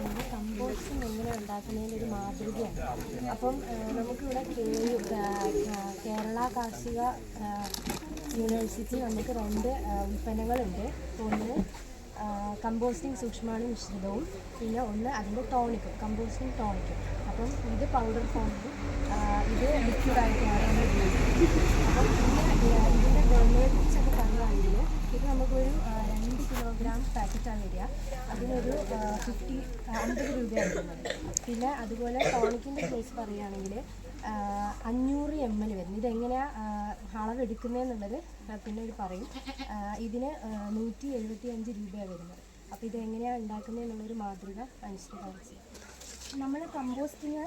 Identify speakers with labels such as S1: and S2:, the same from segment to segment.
S1: മുമ്പ് കമ്പോസ്റ്റിംഗ് എങ്ങനെ ഉണ്ടാക്കുന്നതിന്റെ ഒരു മാതൃകയാണ്. അപ്പം നമുക്കിവിടെ കെ കേരള കാർഷിക യൂണിവേഴ്സിറ്റി നമുക്ക് രണ്ട് ഉൽപ്പന്നങ്ങളുണ്ട്. ഒന്ന് കമ്പോസ്റ്റിംഗ് സൂക്ഷ്മാണു മിശ്രിതവും. പിന്നെ ഒന്ന് അതിന്റെ ടോണിക്കും കമ്പോസ്റ്റിംഗ് ടോണിക്കും. അപ്പം ഇത് പൗഡർ ഫോമിലും ഇത് ലിക്വിഡായിട്ടാണ് നമ്മൾ ഉപയോഗിക്കുന്നത്. അപ്പം ഇതിന്റെ ഗവൺമെന്റിനെ കുറിച്ചൊക്കെ പറയുകയാണെങ്കിൽ ഇത് നമുക്കൊരു കിലോഗ്രാം പാക്കറ്റാണ് വരിക അതിനൊരു ഫിഫ്റ്റി അമ്പത് രൂപയാണ് വരുന്നത് പിന്നെ അതുപോലെ ടോണിക്കിന്റെ കേസ് പറയുകയാണെങ്കിൽ അഞ്ഞൂറ് എം എൽ വരുന്നത് ഇതെങ്ങനെയാണ് അളവെടുക്കുന്നതെന്നുള്ളത് പിന്നെ ഒരു പറയും. ഇതിന് നൂറ്റി എഴുപത്തി അഞ്ച് രൂപയാണ് വരുന്നത്. അപ്പോൾ ഇതെങ്ങനെയാണ് ഉണ്ടാക്കുന്നത് എന്നുള്ളൊരു മാതൃക അനുസരിച്ച്
S2: നമ്മൾ കമ്പോസ്റ്റിങ്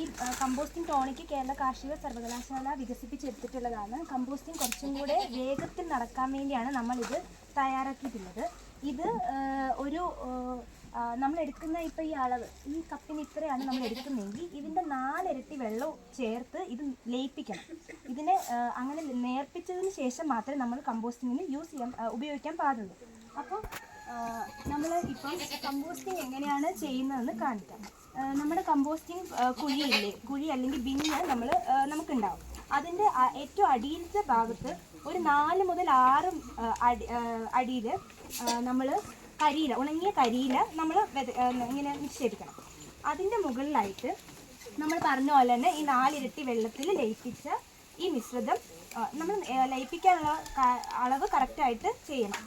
S2: ഈ കമ്പോസ്റ്റിംഗ് ടോണിക്ക് കേരള കാർഷിക സർവകലാശാല വികസിപ്പിച്ചെടുത്തിട്ടുള്ളതാണ്. കമ്പോസ്റ്റിംഗ് കുറച്ചും കൂടെ വേഗത്തിൽ നടക്കാൻ വേണ്ടിയാണ് നമ്മളിത് തയ്യാറാക്കിയിട്ടുള്ളത്. ഇത് ഒരു നമ്മൾ എടുക്കുന്ന ഇപ്പോൾ ഈ അളവ് ഈ കപ്പിന് ഇത്രയാണ് നമ്മൾ എടുക്കുന്നതെങ്കിൽ ഇതിന്റെ നാലിരട്ടി വെള്ളം ചേർത്ത് ഇത് ലയിപ്പിക്കണം. ഇതിനെ അങ്ങനെ നേർപ്പിച്ചതിന് ശേഷം മാത്രമേ നമ്മൾ കമ്പോസ്റ്റിങ്ങിന് യൂസ് ചെയ്യാൻ ഉപയോഗിക്കാൻ പാടുള്ളൂ. അപ്പോൾ നമ്മൾ ഇപ്പം കമ്പോസ്റ്റിംഗ് എങ്ങനെയാണ് ചെയ്യുന്നതെന്ന് കാണിക്കാം. നമ്മുടെ കമ്പോസ്റ്റിംഗ് കുഴിയില്ലേ? കുഴി അല്ലെങ്കിൽ ബിന്ന് നമ്മൾ നമുക്കുണ്ടാവും. അതിന്റെ ഏറ്റവും അടിയിലത്തെ ഭാഗത്ത് ഒരു നാല് മുതൽ ആറ് അടി അടിയിൽ നമ്മൾ കരിയില ഉണങ്ങിയ കരിയില നമ്മൾ ഇങ്ങനെ നിക്ഷേപിക്കണം. അതിന്റെ മുകളിലായിട്ട് നമ്മൾ പറഞ്ഞ പോലെ തന്നെ ഈ നാലിരട്ടി വെള്ളത്തിൽ ലയിപ്പിച്ച ഈ മിശ്രിതം നമ്മൾ ലയിപ്പിക്കാനുള്ള അളവ് കറക്റ്റായിട്ട് ചെയ്യണം.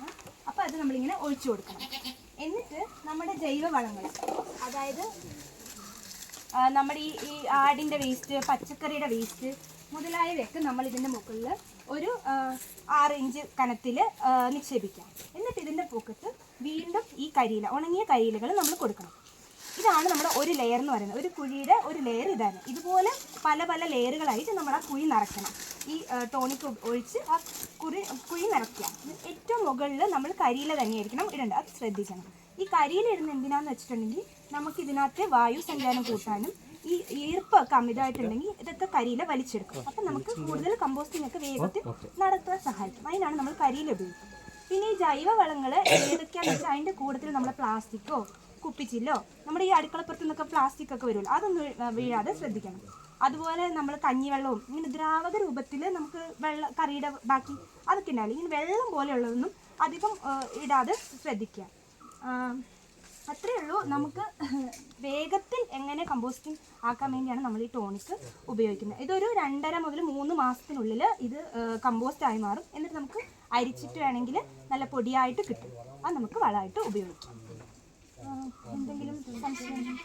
S2: അത് നമ്മളിങ്ങനെ ഒഴിച്ചു കൊടുക്കണം. എന്നിട്ട് നമ്മുടെ ജൈവ വളങ്ങൾ അതായത് നമ്മുടെ ഈ ഈ ആടിന്റെ വേസ്റ്റ് പച്ചക്കറിയുടെ വേസ്റ്റ് മുതലായവയൊക്കെ നമ്മൾ ഇതിന്റെ മുകളിൽ ഒരു ആറ് ഇഞ്ച് കനത്തിൽ നിക്ഷേപിക്കാം. എന്നിട്ട് ഇതിന്റെ പൂക്കത്ത് വീണ്ടും ഈ കരിയില ഉണങ്ങിയ കരിയിലകൾ നമ്മൾ കൊടുക്കണം. ഇതാണ് നമ്മുടെ ഒരു ലെയർ എന്ന് പറയുന്നത്. ഒരു കുഴിയുടെ ഒരു ലെയർ ഇതാണ്. ഇതുപോലെ പല പല ലെയറുകളായിട്ട് നമ്മൾ ആ കുഴി നിറയ്ക്കണം. ഈ ടോണിക്ക് ഒഴിച്ച് ആ കുറി കുഴി നിറയ്ക്കുക. ഏറ്റവും മുകളിൽ നമ്മൾ കരിയില തന്നെയായിരിക്കണം ഇടേണ്ടത്. അത് ശ്രദ്ധിക്കണം. ഈ കരിയില ഇടുന്ന എന്തിനാന്ന് വെച്ചിട്ടുണ്ടെങ്കിൽ നമുക്ക് ഇതിനകത്ത് വായു സഞ്ചാരം കൂട്ടാനും ഈ ഈർപ്പൊക്കെ അമിതമായിട്ടുണ്ടെങ്കിൽ ഇതൊക്കെ കരിയില വലിച്ചെടുക്കും. അപ്പം നമുക്ക് കൂടുതൽ കമ്പോസ്റ്റിംഗ് ഒക്കെ വേഗത്തിൽ നടത്താൻ സഹായിക്കും. അതിനാണ് നമ്മൾ കരിയില ഉപയോഗിക്കുന്നത്. പിന്നെ ഈ ജൈവ വളങ്ങൾ ഏതൊക്കെയാണെന്ന് വെച്ചാൽ അതിന്റെ കൂട്ടത്തിൽ നമ്മൾ പ്ലാസ്റ്റിക്കോ കുപ്പിച്ചില്ലോ നമ്മുടെ ഈ അടുക്കളപ്പുറത്ത് നിന്നൊക്കെ പ്ലാസ്റ്റിക് ഒക്കെ വരുമല്ലോ അതൊന്നും വീഴാതെ ശ്രദ്ധിക്കണം. അതുപോലെ നമ്മൾ കഞ്ഞിവെള്ളവും ഇങ്ങനെ ദ്രാവക രൂപത്തിൽ നമുക്ക് വെള്ള കറിയുടെ ബാക്കി അതൊക്കെ ഉണ്ടാവില്ല ഇങ്ങനെ വെള്ളം പോലെയുള്ളതൊന്നും അധികം ഇടാതെ ശ്രദ്ധിക്കുക. അത്രയേ ഉള്ളൂ. നമുക്ക് വേഗത്തിൽ എങ്ങനെ കമ്പോസ്റ്റിംഗ് ആക്കാൻ വേണ്ടിയാണ് നമ്മൾ ഈ ടോണിക്ക് ഉപയോഗിക്കുന്നത്. ഇതൊരു രണ്ടര മുതൽ മൂന്ന് മാസത്തിനുള്ളിൽ ഇത് കമ്പോസ്റ്റ് ആയി മാറും. എന്നിട്ട് നമുക്ക് അരിച്ചിട്ട് വേണമെങ്കിൽ നല്ല പൊടിയായിട്ട് കിട്ടും. അത് നമുക്ക് വളമായിട്ട് ഉപയോഗിക്കാം. എന്തെങ്കിലും സംശയം?